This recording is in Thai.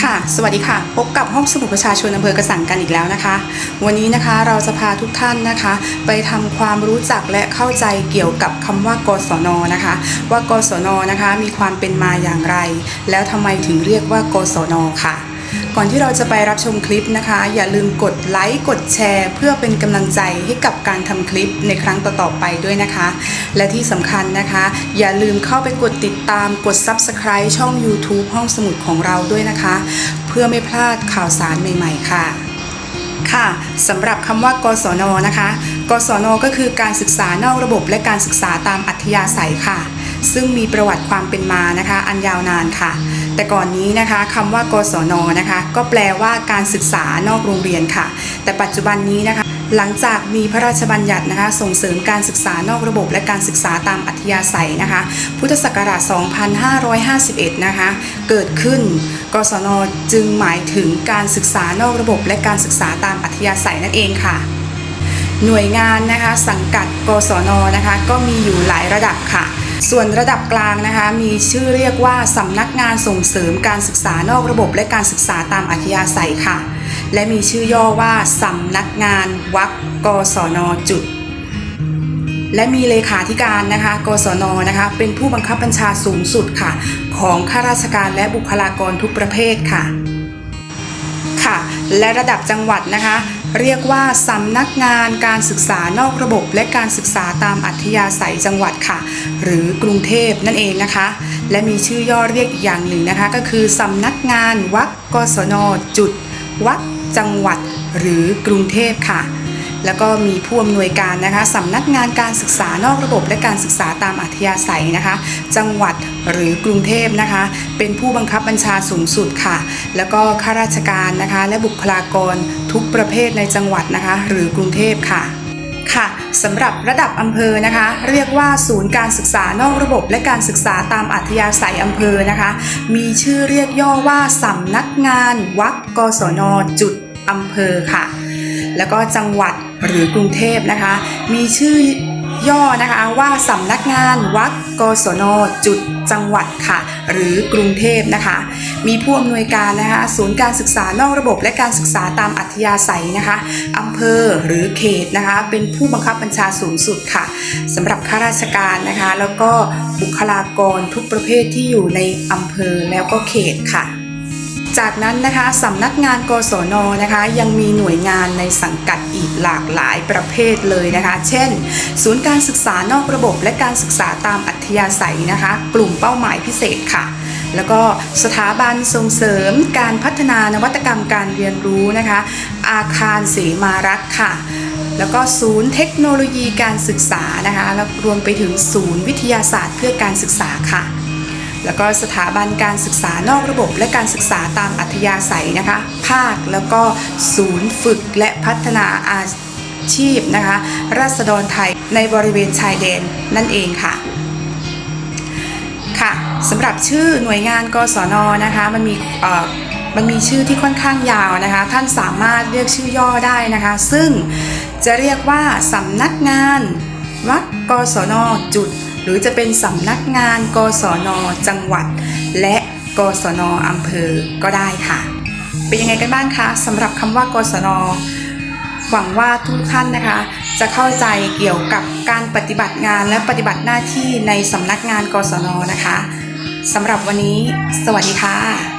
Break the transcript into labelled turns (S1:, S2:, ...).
S1: ค่ะสวัสดีค่ะ พบกับห้องสมุดประชาชนอำเภอกระสังกันอีกแล้วนะคะ วันนี้นะคะเราจะพาทุกท่านนะคะ ไปทำความรู้จักและเข้าใจเกี่ยวกับคำว่ากศนนะคะ ว่ากศนนะคะมีความเป็นมาอย่างไร แล้วทำไมถึงเรียกว่ากศนค่ะ ก่อนที่เราจะไปรับชมคลิปนะคะ อย่าลืมกดไลค์กดแชร์ เพื่อเป็นกำลังใจให้กับการทำคลิปในครั้งต่อๆไปด้วยนะคะ และที่สำคัญนะคะ อย่าลืมเข้าไปกดติดตามกด Subscribe ช่อง YouTube ห้องสมุดของเราด้วยนะคะ เพื่อไม่พลาดข่าวสารใหม่ ๆ ค่ะค่ะสำหรับคำว่ากศนนะคะ กศนก็คือการศึกษานอกระบบและการศึกษาตามอัธยาศัยค่ะ ซึ่งมีประวัติความเป็นมานะคะอันยาวนานค่ะ แต่ก่อนนี้นะคะคำว่ากศนนะคะก็แปลว่าการศึกษานอกโรงเรียนค่ะ แต่ปัจจุบันนี้นะคะหลังจากมีพระราชบัญญัตินะคะส่งเสริมการศึกษานอกระบบและการศึกษาตามอัธยาศัยนะคะ พุทธศักราช 2551 นะคะ เกิดขึ้น กศนจึงหมายถึงการศึกษานอกระบบและการศึกษาตามอัธยาศัยนั่นเองค่ะ หน่วยงานนะคะสังกัด กศนนะคะก็มีอยู่หลายระดับค่ะ ส่วนระดับกลางนะคะมีชื่อเรียกว่าสำนักงานส่งเสริมการศึกษานอกระบบและการศึกษาตามอัธยาศัยค่ะ และมีชื่อย่อว่าสำนักงานวักกศนจุด และมีเลขาธิการนะคะ กศนนะคะเป็นผู้บังคับบัญชาสูงสุดค่ะ ของข้าราชการและบุคลากรทุกประเภทค่ะค่ะและระดับจังหวัดนะคะ เรียกว่าสำนักงานการศึกษานอกระบบและการศึกษาตามอัธยาศัยจังหวัดค่ะ หรือกรุงเทพนั่นเองนะคะ และมีชื่อย่อเรียกอีกอย่างหนึ่งนะคะ ก็คือสำนักงานวัดกศนจุด วัดจังหวัด หรือกรุงเทพค่ะ แล้วก็มีผู้อำนวยการนะคะสำนักงานการศึกษานอกระบบและการศึกษาตามอัธยาศัยนะคะ จังหวัดหรือกรุงเทพนะคะ เป็นผู้บังคับบัญชาสูงสุดค่ะ แล้วก็ข้าราชการนะคะ และบุคลากรทุกประเภทในจังหวัดนะคะ หรือกรุงเทพค่ะค่ะสำหรับระดับอำเภอนะคะ เรียกว่าศูนย์การศึกษานอกระบบและการศึกษาตามอัธยาศัยอำเภอนะคะ มีชื่อเรียกย่อว่าสำนักงานวักกศนจุดอำเภอค่ะ แล้วก็จังหวัด หรือกรุงเทพนะคะ มีชื่อย่อนะคะว่าสำนักงานวัดกศนจุดจังหวัดค่ะ หรือกรุงเทพนะคะ มีผู้อำนวยการนะคะศูนย์การศึกษานอกระบบและการศึกษาตามอัธยาศัยนะคะอำเภอหรือเขตนะคะ เป็นผู้บังคับบัญชาสูงสุดค่ะสำหรับข้าราชการนะคะ แล้วก็บุคลากรทุกประเภทที่อยู่ในอำเภอแล้วก็เขตค่ะ จากนั้นนะคะสำนักงานกศนนะคะ ยังมีหน่วยงานในสังกัดอีกหลากหลายประเภทเลยนะคะ เช่น ศูนย์การศึกษานอกระบบและการศึกษาตามอัธยาศัยนะคะ กลุ่มเป้าหมายพิเศษค่ะ แล้วก็สถาบันส่งเสริมการพัฒนานวัตกรรมการเรียนรู้นะคะ อาคารเสมารักษ์ค่ะแล้วก็ศูนย์เทคโนโลยีการศึกษานะคะ แล้วรวมไปถึงศูนย์วิทยาศาสตร์เพื่อการศึกษาค่ะ แล้วก็สถาบันการศึกษานอกระบบ และการศึกษาตามอัธยาศัยนะคะ ภาคแล้วก็ศูนย์ฝึกและพัฒนาอาชีพนะคะ ราษฎรไทยในบริเวณชายแดนนั่นเองค่ะค่ะสำหรับชื่อหน่วยงานกศนนะคะมันมีมันมีชื่อที่ค่อนข้างยาวนะคะ ท่านสามารถเรียกชื่อย่อได้นะคะ ซึ่งจะเรียกว่าสำนักงานวัดกศนจุด หรือจะเป็นสำนักงาน กศน จังหวัด และกศนอำเภอก็ได้ค่ะ เป็นยังไงกันบ้างคะสำหรับคำว่ากศน หวังว่าทุกท่านนะคะ จะเข้าใจเกี่ยวกับการปฏิบัติงานและปฏิบัติหน้าที่ในสำนักงานกศนนะคะสำหรับวันนี้ สวัสดีค่ะ